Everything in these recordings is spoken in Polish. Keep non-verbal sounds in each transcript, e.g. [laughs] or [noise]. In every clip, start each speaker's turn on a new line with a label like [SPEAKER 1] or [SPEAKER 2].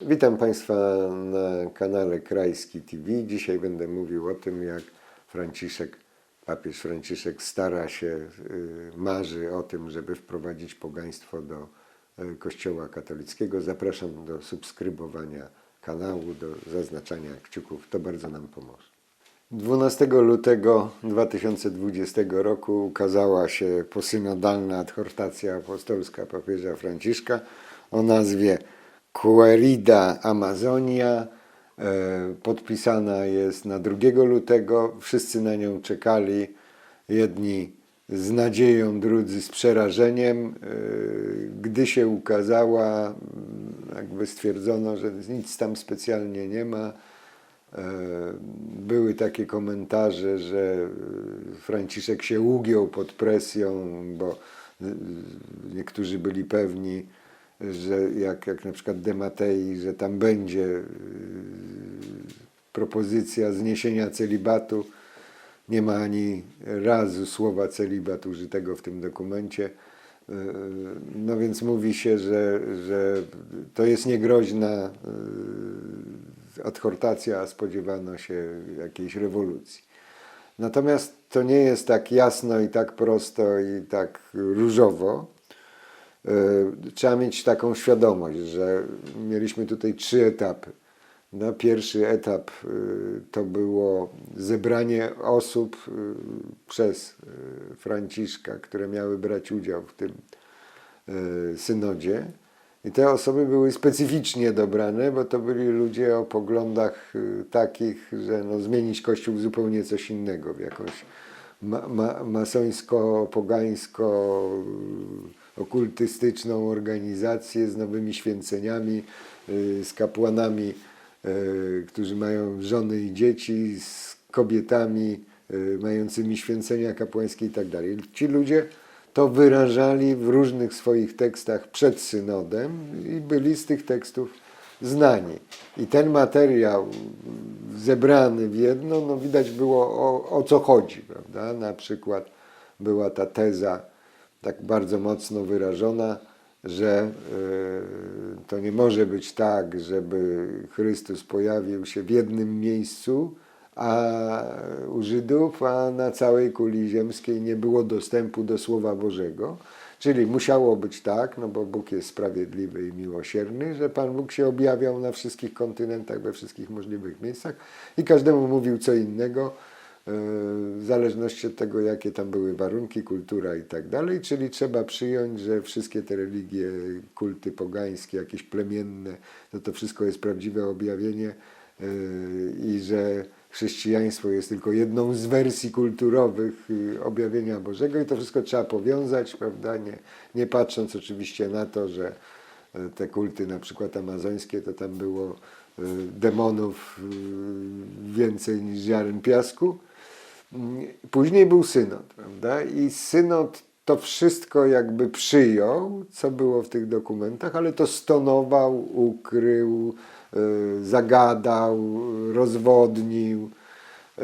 [SPEAKER 1] Witam Państwa na kanale Krajski TV. Dzisiaj będę mówił o tym, jak Franciszek, papież Franciszek stara się, y, marzy o tym, żeby wprowadzić pogaństwo do y, Kościoła katolickiego. Zapraszam do subskrybowania kanału, do zaznaczania kciuków. To bardzo nam pomoże. 12 lutego 2020 roku ukazała się posynodalna adhortacja apostolska papieża Franciszka o nazwie Querida Amazonia. E, Podpisana jest na 2 lutego. Wszyscy na nią czekali. Jedni z nadzieją, drudzy z przerażeniem. E, Gdy się ukazała, m, jakby stwierdzono, że nic tam specjalnie nie ma. E, Były takie komentarze, że Franciszek się ugiął pod presją, bo niektórzy byli pewni, że jak, jak na przykład Dematei, że tam będzie e, propozycja zniesienia celibatu. Nie ma ani razu słowa celibat użytego w tym dokumencie. E, No więc mówi się, że, że to jest niegroźna adhortacja, a spodziewano się jakiejś rewolucji. Natomiast to nie jest tak jasno i tak prosto i tak różowo. E, Trzeba mieć taką świadomość, że mieliśmy tutaj trzy etapy. No, pierwszy etap y, to było zebranie osób y, przez Franciszka, które miały brać udział w tym synodzie. I te osoby były specyficznie dobrane, bo to byli ludzie o poglądach takich, że no, zmienić Kościół w zupełnie coś innego, w jakąś ma, ma, masońsko-pogańsko-okultystyczną organizację z nowymi święceniami, y, z kapłanami, y, którzy mają żony i dzieci, z kobietami y, mającymi święcenia kapłańskie i tak dalej. Ci ludzie to wyrażali w różnych swoich tekstach przed synodem i byli z tych tekstów znani. I ten materiał zebrany w jedno, no widać było o, o co chodzi, prawda? Na przykład była ta teza tak bardzo mocno wyrażona, że y, to nie może być tak, żeby Chrystus pojawił się w jednym miejscu, a u Żydów, a na całej kuli ziemskiej nie było dostępu do Słowa Bożego. Czyli musiało być tak, no bo Bóg jest sprawiedliwy i miłosierny, że Pan Bóg się objawiał na wszystkich kontynentach, we wszystkich możliwych miejscach i każdemu mówił co innego, w zależności od tego, jakie tam były warunki, kultura i tak dalej. Czyli trzeba przyjąć, że wszystkie te religie, kulty pogańskie, jakieś plemienne, no to wszystko jest prawdziwe objawienie yy, i że chrześcijaństwo jest tylko jedną z wersji kulturowych y, objawienia Bożego i to wszystko trzeba powiązać, prawda? Nie, nie patrząc oczywiście na to, że y, te kulty na przykład amazońskie, to tam było demonów więcej niż ziaren piasku. Później był synod, prawda? I synod to wszystko jakby przyjął, co było w tych dokumentach, ale to stonował, ukrył, y, zagadał, rozwodnił. Y,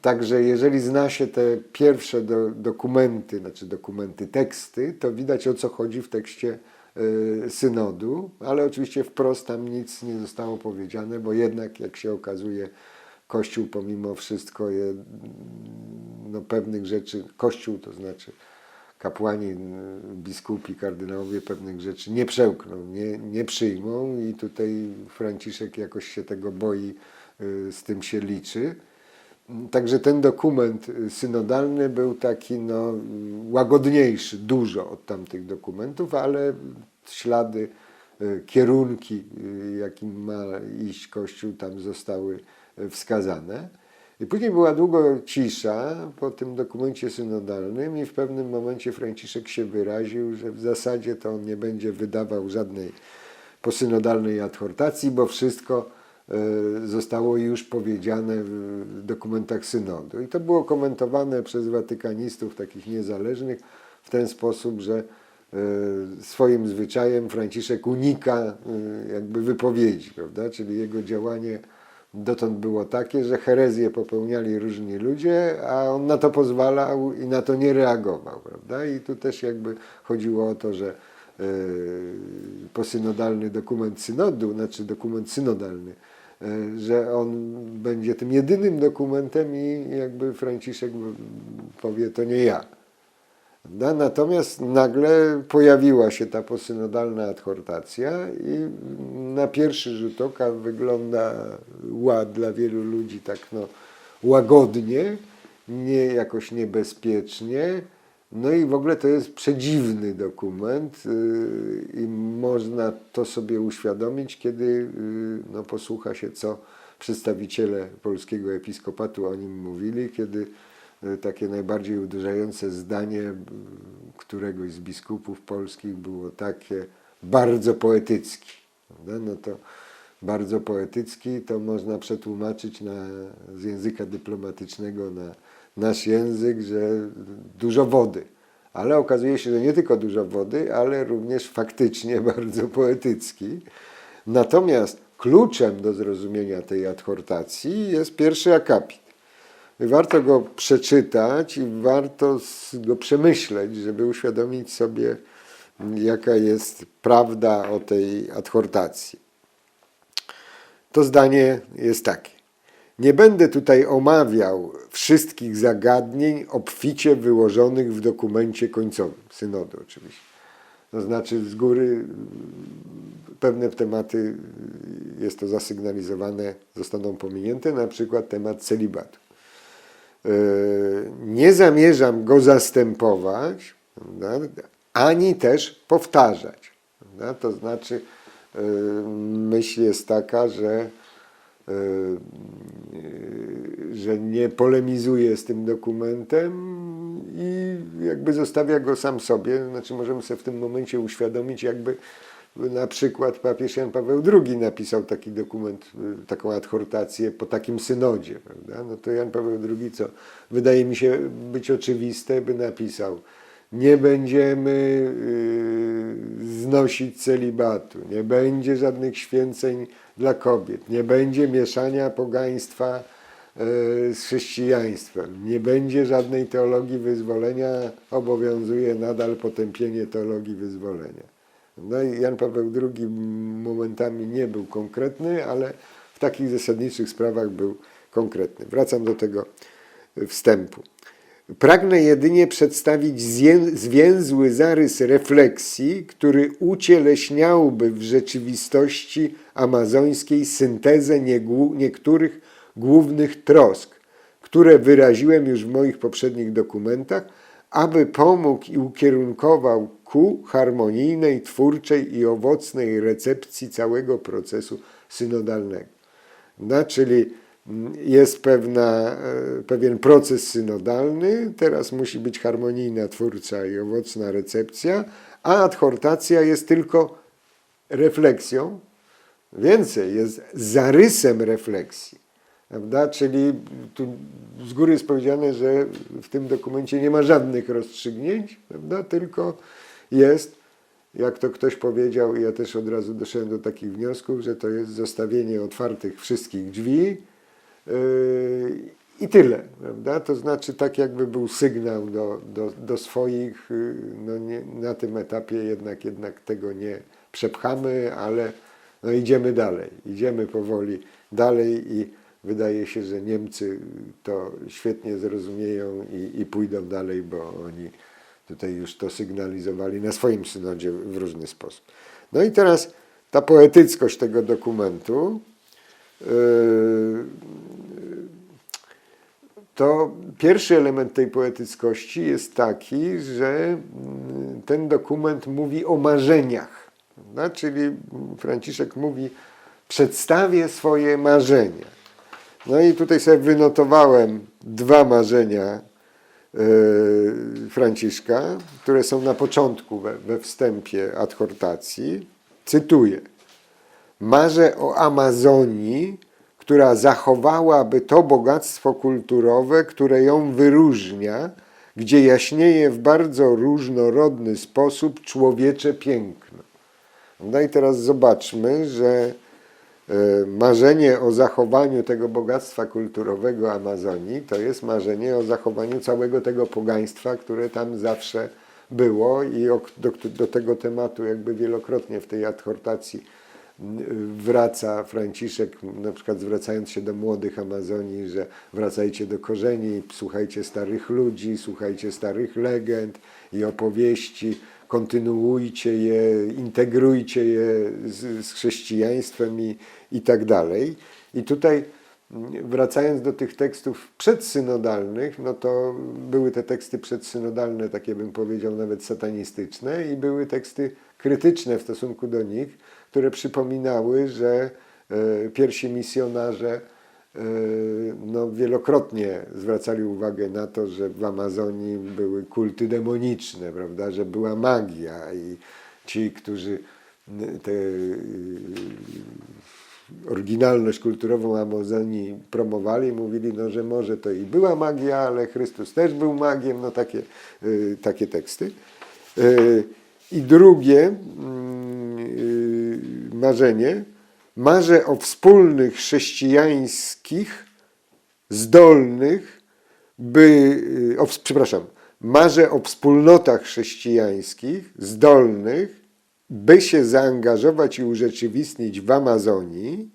[SPEAKER 1] Także jeżeli zna się te pierwsze do, dokumenty, znaczy dokumenty, teksty, to widać o co chodzi w tekście y, synodu, ale oczywiście wprost tam nic nie zostało powiedziane, bo jednak jak się okazuje, Kościół pomimo wszystko je, no, pewnych rzeczy, Kościół to znaczy kapłani, biskupi, kardynałowie pewnych rzeczy nie przełkną, nie, nie przyjmą i tutaj Franciszek jakoś się tego boi, y, z tym się liczy. Także ten dokument synodalny był taki no, łagodniejszy dużo od tamtych dokumentów, ale ślady, y, kierunki, y, jakim ma iść Kościół, tam zostały y, wskazane. I później była długo cisza po tym dokumencie synodalnym i w pewnym momencie Franciszek się wyraził, że w zasadzie to on nie będzie wydawał żadnej posynodalnej adhortacji, bo wszystko e, zostało już powiedziane w dokumentach synodu. I to było komentowane przez watykanistów takich niezależnych w ten sposób, że e, swoim zwyczajem Franciszek unika e, jakby wypowiedzi, prawda? Czyli jego działanie dotąd było takie, że herezję popełniali różni ludzie, a on na to pozwalał i na to nie reagował, prawda? I tu też jakby chodziło o to, że e, posynodalny dokument synodu, znaczy dokument synodalny, e, że on będzie tym jedynym dokumentem i jakby Franciszek powie, to nie ja. Prawda? Natomiast nagle pojawiła się ta posynodalna adhortacja i na pierwszy rzut oka wygląda ład dla wielu ludzi tak no, łagodnie, nie jakoś niebezpiecznie. No i w ogóle to jest przedziwny dokument yy, i można to sobie uświadomić, kiedy yy, no, posłucha się, co przedstawiciele polskiego episkopatu o nim mówili, kiedy y, takie najbardziej uderzające zdanie y, któregoś z biskupów polskich było takie bardzo poetycki. prawda? No to bardzo poetycki to można przetłumaczyć na, z języka dyplomatycznego na nasz język, że dużo wody. Ale okazuje się, że nie tylko dużo wody, ale również faktycznie [laughs] bardzo poetycki. Natomiast kluczem do zrozumienia tej adhortacji jest pierwszy akapit. Warto go przeczytać i warto go przemyśleć, żeby uświadomić sobie, jaka jest prawda o tej adhortacji. To zdanie jest takie. Nie będę tutaj omawiał wszystkich zagadnień obficie wyłożonych w dokumencie końcowym, synodu oczywiście. To znaczy z góry pewne tematy y, jest to zasygnalizowane, zostaną pominięte, na przykład temat celibatu. Yy, Nie zamierzam go zastępować, ani też powtarzać. To znaczy, yy, myśl jest taka, że, yy, że nie polemizuje z tym dokumentem i jakby zostawia go sam sobie. Znaczy, możemy sobie w tym momencie uświadomić, jakby na przykład papież Jan Paweł II napisał taki dokument, y, taką adhortację po takim synodzie, prawda? No to Jan Paweł II, co wydaje mi się być oczywiste, by napisał nie będziemy y, znosić celibatu, nie będzie żadnych święceń dla kobiet, nie będzie mieszania pogaństwa y, z chrześcijaństwem, nie będzie żadnej teologii wyzwolenia, obowiązuje nadal potępienie teologii wyzwolenia. No i Jan Paweł II momentami nie był konkretny, ale w takich zasadniczych sprawach był konkretny. Wracam do tego wstępu. Pragnę jedynie przedstawić zwięzły zarys refleksji, który ucieleśniałby w rzeczywistości amazońskiej syntezę niektórych głównych trosk, które wyraziłem już w moich poprzednich dokumentach, aby pomógł i ukierunkował ku harmonijnej, twórczej i owocnej recepcji całego procesu synodalnego. No, czyli mm, jest pewna, e, pewien proces synodalny, teraz musi być harmonijna, twórcza i owocna recepcja, a adhortacja jest tylko refleksją, więcej, jest zarysem refleksji. Prawda? Czyli tu z góry jest powiedziane, że w tym dokumencie nie ma żadnych rozstrzygnięć, prawda? tylko jest, jak to ktoś powiedział, i ja też od razu doszedłem do takich wniosków, że to jest zostawienie otwartych wszystkich drzwi yy, i tyle. Prawda? To znaczy tak jakby był sygnał do, do, do swoich, yy, no nie, na tym etapie jednak, jednak tego nie przepchamy, ale no idziemy dalej, idziemy powoli dalej i wydaje się, że Niemcy to świetnie zrozumieją i, i pójdą dalej, bo oni tutaj już to sygnalizowali na swoim synodzie w różny sposób. No i teraz ta poetyckość tego dokumentu. Yy, to pierwszy element tej poetyckości jest taki, że mm, ten dokument mówi o marzeniach. Prawda? Czyli Franciszek mówi, przedstawię swoje marzenia. No i tutaj sobie wynotowałem dwa marzenia Franciszka, które są na początku we, we wstępie adhortacji. Cytuję. Marzę o Amazonii, która zachowałaby to bogactwo kulturowe, które ją wyróżnia, gdzie jaśnieje w bardzo różnorodny sposób człowiecze piękno. No i teraz zobaczmy, że e, marzenie o zachowaniu tego bogactwa kulturowego Amazonii to jest marzenie o zachowaniu całego tego pogaństwa, które tam zawsze było i do, do tego tematu jakby wielokrotnie w tej adhortacji wraca Franciszek, na przykład zwracając się do młodych Amazonii, że wracajcie do korzeni, słuchajcie starych ludzi, słuchajcie starych legend i opowieści, kontynuujcie je, integrujcie je z, z chrześcijaństwem i, i tak dalej. I tutaj mm, wracając do tych tekstów przedsynodalnych, no to były te teksty przedsynodalne, takie bym powiedział nawet satanistyczne i były teksty krytyczne w stosunku do nich, które przypominały, że e, pierwsi misjonarze no, wielokrotnie zwracali uwagę na to, że w Amazonii były kulty demoniczne, prawda, że była magia i ci, którzy n- te oryginalność kulturową Amazonii promowali, mówili, no, że może to i była magia, ale Chrystus też był magiem, no takie, y, takie teksty. Y, I drugie mm, y, marzenie, marzę o wspólnych chrześcijańskich, zdolnych, by, y, o, przepraszam, marzę o wspólnotach chrześcijańskich, zdolnych, by się zaangażować i urzeczywistnić w Amazonii,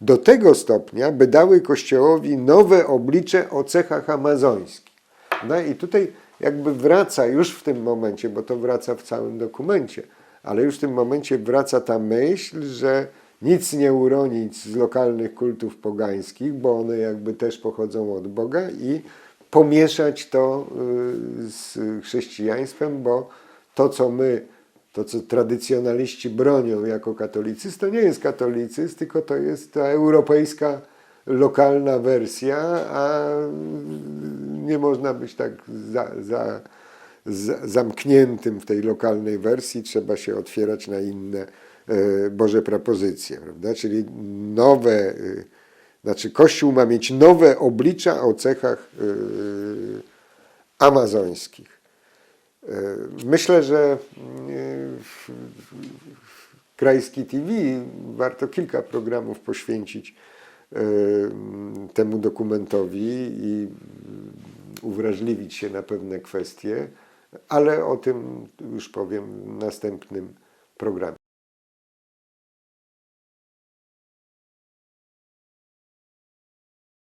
[SPEAKER 1] do tego stopnia, by dały Kościołowi nowe oblicze o cechach amazońskich. No i tutaj jakby wraca już w tym momencie, bo to wraca w całym dokumencie, ale już w tym momencie wraca ta myśl, że nic nie uronić z lokalnych kultów pogańskich, bo one jakby też pochodzą od Boga i pomieszać to y, z chrześcijaństwem, bo to, co my, to, co tradycjonaliści bronią jako katolicyzm, to nie jest katolicyzm, tylko to jest ta europejska, lokalna wersja, a nie można być tak za, za, za, zamkniętym w tej lokalnej wersji, trzeba się otwierać na inne Boże propozycje, prawda? Czyli nowe, e, znaczy Kościół ma mieć nowe oblicza o cechach e, amazońskich. E, Myślę, że e, w- Krajski TV warto kilka programów poświęcić e, temu dokumentowi i uwrażliwić się na pewne kwestie, ale o tym już powiem w następnym programie.